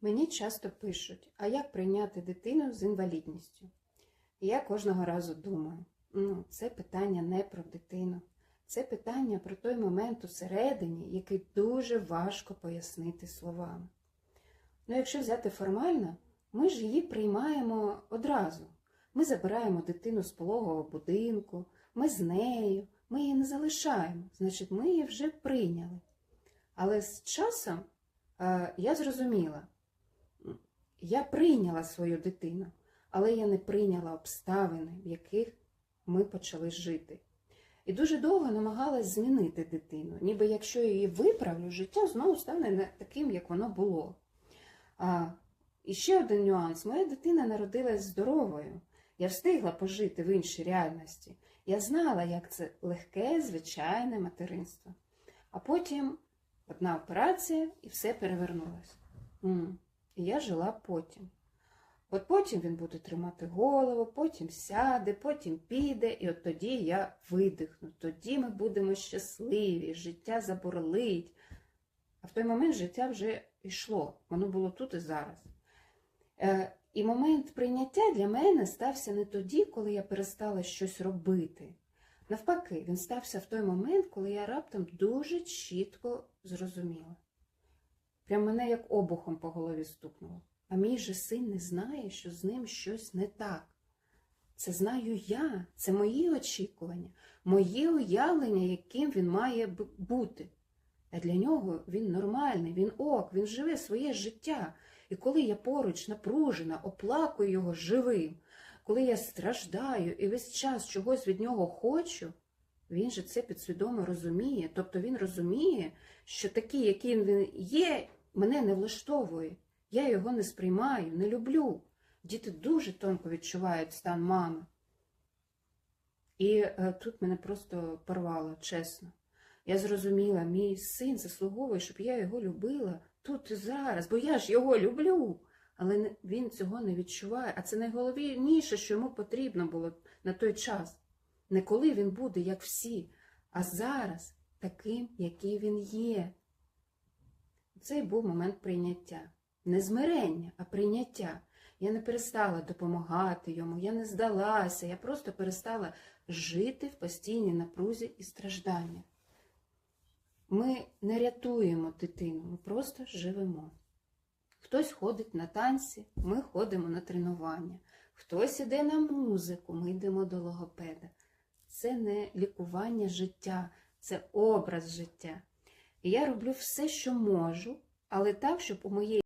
Мені часто пишуть, а як прийняти дитину з інвалідністю? І я кожного разу думаю, ну, це питання не про дитину, це питання про той момент усередині, який дуже важко пояснити словами. Ну, якщо взяти формально, ми ж її приймаємо одразу. Ми забираємо дитину з пологового будинку, ми з нею, ми її не залишаємо, значить, ми її вже прийняли. Але з часом е, я зрозуміла, я прийняла свою дитину, але я не прийняла обставини, в яких ми почали жити. І дуже довго намагалась змінити дитину, ніби якщо я її виправлю, життя знову стане не таким, як воно було. А, і ще один нюанс: моя дитина народилась здоровою. Я встигла пожити в іншій реальності. Я знала, як це легке, звичайне материнство. А потім одна операція і все перевернулося. І я жила потім. От потім він буде тримати голову, потім сяде, потім піде, і от тоді я видихну. Тоді ми будемо щасливі, життя заборлить. А в той момент життя вже йшло, воно було тут і зараз. Е, і момент прийняття для мене стався не тоді, коли я перестала щось робити. Навпаки, він стався в той момент, коли я раптом дуже чітко зрозуміла. Прям мене як обухом по голові стукнуло. А мій же син не знає, що з ним щось не так. Це знаю я, це мої очікування, мої уявлення, яким він має бути. А для нього він нормальний, він ок, він живе своє життя. І коли я поруч напружена, оплакую його живим, коли я страждаю і весь час чогось від нього хочу, він же це підсвідомо розуміє. Тобто він розуміє, що такий, який він є, мене не влаштовує. Я його не сприймаю, не люблю. Діти дуже тонко відчувають стан мами. І е, тут мене просто порвало, чесно. Я зрозуміла, мій син заслуговує, щоб я його любила тут і зараз, бо я ж його люблю. Але він цього не відчуває. А це найголовніше, що йому потрібно було на той час. Не коли він буде, як всі, а зараз таким, який він є. Цей був момент прийняття. Не змирення, а прийняття. Я не перестала допомагати йому, я не здалася, я просто перестала жити в постійній напрузі і стражданні. Ми не рятуємо дитину, ми просто живемо. Хтось ходить на танці, ми ходимо на тренування. Хтось іде на музику, ми йдемо до логопеда. Це не лікування життя, це образ життя. Я роблю все, що можу, але так, щоб у моєї